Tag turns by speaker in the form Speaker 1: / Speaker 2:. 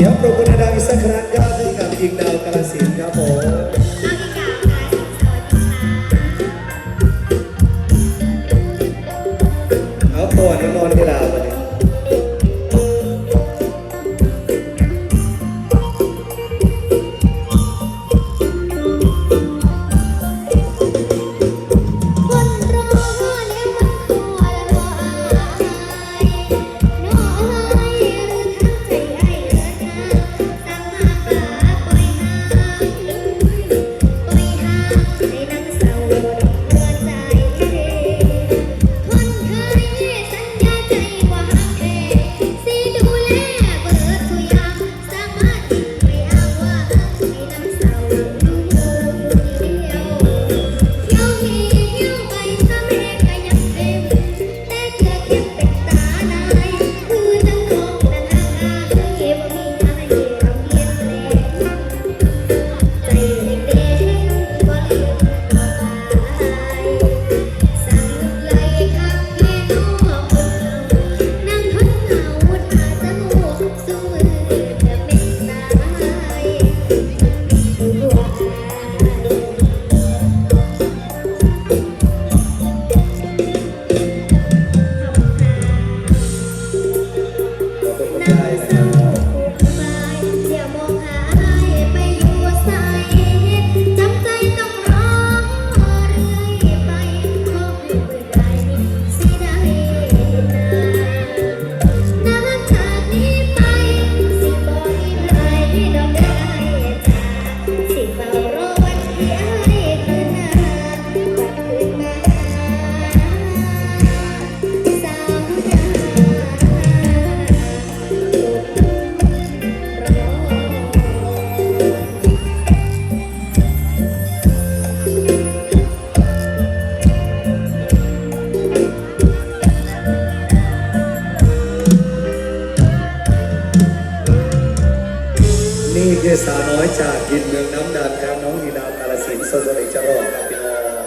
Speaker 1: สียงปรบมื
Speaker 2: อดังอีกสักครั้งครัด้กับอีกดาวกาลสินครับผมเอาตัว
Speaker 1: ใน
Speaker 2: มอนที่ลาวมนนี้ ai.
Speaker 1: นี่คือสาวน้อยจากยินเมืองน้ำดานครับน้องนีนาวกาลสินสดสดเอกจรอดครับ